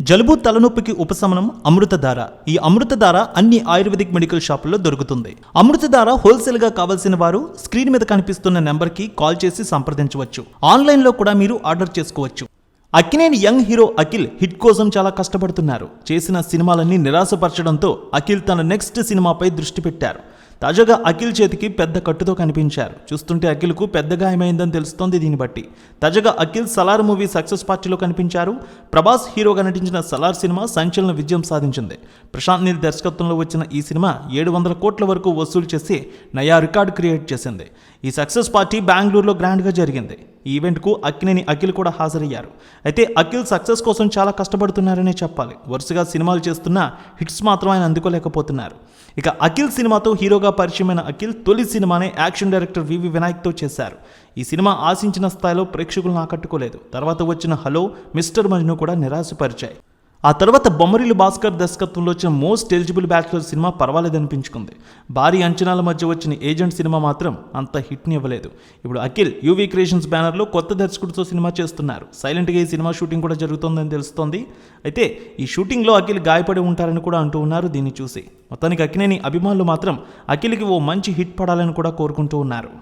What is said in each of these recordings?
జలుబు తలనొప్పికి ఉపశమనం అమృతధార. ఈ అమృతధార అన్ని ఆయుర్వేదిక్ మెడికల్ షాపుల్లో దొరుకుతుంది. అమృతధార హోల్సేల్గా కావాల్సిన వారు స్క్రీన్ మీద కనిపిస్తున్న నెంబర్కి కాల్ చేసి సంప్రదించవచ్చు. ఆన్లైన్లో కూడా మీరు ఆర్డర్ చేసుకోవచ్చు. Akkineni young hero Akhil hit కోసం చాలా కష్టపడుతున్నారు. చేసిన సినిమాలన్నీ నిరాశపరచడంతో అఖిల్ తన నెక్స్ట్ సినిమాపై దృష్టి పెట్టారు. తాజాగా అఖిల్ చేతికి పెద్ద కట్టుతో కనిపించారు. చూస్తుంటే అఖిల్కు పెద్ద గాయమైందని తెలుస్తోంది దీన్ని బట్టి. తాజాగా అఖిల్ సలార్ మూవీ సక్సెస్ పార్టీలో కనిపించారు. ప్రభాస్ హీరోగా నటించిన సలార్ సినిమా సంచలన విజయం సాధించింది. ప్రశాంత్ నీల్ దర్శకత్వంలో వచ్చిన ఈ సినిమా ఏడు వందల కోట్ల వరకు వసూలు చేసి నయా రికార్డు క్రియేట్ చేసింది. ఈ సక్సెస్ పార్టీ బెంగళూరులో గ్రాండ్గా జరిగింది. ఈ ఈవెంట్కు అక్కినేని అఖిల్ కూడా హాజరయ్యారు. అయితే అఖిల్ సక్సెస్ కోసం చాలా కష్టపడుతున్నారనే చెప్పాలి. వరుసగా సినిమాలు చేస్తున్నా హిట్స్ మాత్రం ఆయన అందుకోలేకపోతున్నారు. ఇక అఖిల్ సినిమాతో హీరోగా పరిచయమైన అఖిల్ తొలి సినిమానే యాక్షన్ డైరెక్టర్ వివి వినాయక్తో చేశారు. ఈ సినిమా ఆశించిన స్థాయిలో ప్రేక్షకులను ఆకట్టుకోలేదు. తర్వాత వచ్చిన హలో మిస్టర్ మజ్ను కూడా నిరాశపరిచాయి. ఆ తర్వాత బొమ్మరిలు భాస్కర్ దర్శకత్వంలో వచ్చిన మోస్ట్ ఎలిజిబుల్ బ్యాచులర్ సినిమా పర్వాలేదనిపించుకుంది భారీ అంచనాల మధ్య వచ్చిన ఏజెంట్ సినిమా మాత్రం అంత హిట్ని ఇవ్వలేదు. ఇప్పుడు అఖిల్ యూవీ క్రియేషన్స్ బ్యానర్లో కొత్త దర్శకుడితో సినిమా చేస్తున్నారు. సైలెంట్గా ఈ సినిమా షూటింగ్ కూడా జరుగుతోందని తెలుస్తోంది. అయితే ఈ షూటింగ్లో అఖిల్ గాయపడి ఉంటారని కూడా అంటూ ఉన్నారు దీన్ని చూసి. మొత్తానికి అక్కినేని అభిమానులు మాత్రం అఖిల్కి ఓ మంచి హిట్ పడాలని కూడా కోరుకుంటూ ఉన్నారు.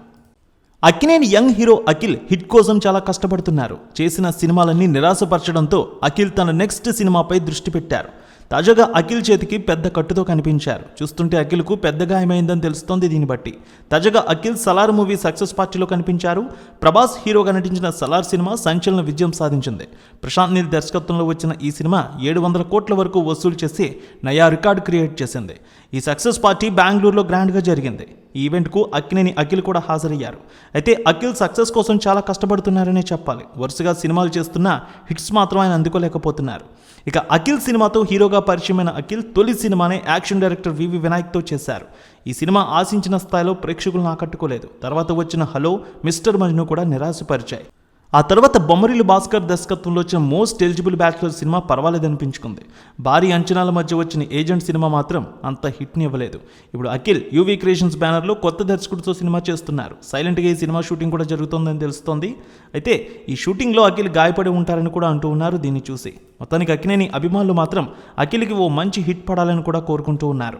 Akkineni young hero Akhil hit కోసం చాలా కష్టపడుతున్నారు. చేసిన సినిమాలన్నీ నిరాశపరచడంతో అఖిల్ తన నెక్స్ట్ సినిమాపై దృష్టి పెట్టారు. తాజాగా అఖిల్ చేతికి పెద్ద కట్టుతో కనిపించారు. చూస్తుంటే అఖిల్కు పెద్ద గాయమైందని తెలుస్తోంది దీన్ని బట్టి. తాజాగా అఖిల్ సలార్ మూవీ సక్సెస్ పార్టీలో కనిపించారు. ప్రభాస్ హీరోగా నటించిన సలార్ సినిమా సంచలన విజయం సాధించింది. ప్రశాంత్ నీల్ దర్శకత్వంలో వచ్చిన ఈ సినిమా ఏడు వందల కోట్ల వరకు వసూలు చేసి నయా రికార్డు క్రియేట్ చేసింది. ఈ సక్సెస్ పార్టీ బెంగళూరులో గ్రాండ్గా జరిగింది. ఈ ఈవెంట్కు అక్కినేని అఖిల్ కూడా హాజరయ్యారు. అయితే అఖిల్ సక్సెస్ కోసం చాలా కష్టపడుతున్నారనే చెప్పాలి. వరుసగా సినిమాలు చేస్తున్నా హిట్స్ మాత్రం ఆయన అందుకోలేకపోతున్నారు. ఇక అఖిల్ సినిమాతో హీరోగా పరిచయమైన అఖిల్ తొలి సినిమానే యాక్షన్ డైరెక్టర్ వివి వినాయక్తో చేశారు. ఈ సినిమా ఆశించిన స్థాయిలో ప్రేక్షకులను ఆకట్టుకోలేదు. తర్వాత వచ్చిన హలో మిస్టర్ మజ్ను కూడా నిరాశపరిచాయి. ఆ తర్వాత బొమ్మరిలు భాస్కర్ దర్శకత్వంలో వచ్చిన మోస్ట్ ఎలిజిబుల్ బ్యాచులర్ సినిమా పర్వాలేదనిపించుకుంది భారీ అంచనాల మధ్య వచ్చిన ఏజెంట్ సినిమా మాత్రం అంత హిట్ని ఇవ్వలేదు. ఇప్పుడు అఖిల్ యూవీ క్రియేషన్స్ బ్యానర్లో కొత్త దర్శకుడితో సినిమా చేస్తున్నారు. సైలెంట్గా ఈ సినిమా షూటింగ్ కూడా జరుగుతోందని తెలుస్తోంది. అయితే ఈ షూటింగ్లో అఖిల్ గాయపడి ఉంటారని కూడా అంటూ ఉన్నారు దీన్ని చూసి. మొత్తానికి అక్కినేని అభిమానులు మాత్రం అఖిల్కి ఓ మంచి హిట్ పడాలని కూడా కోరుకుంటూ ఉన్నారు.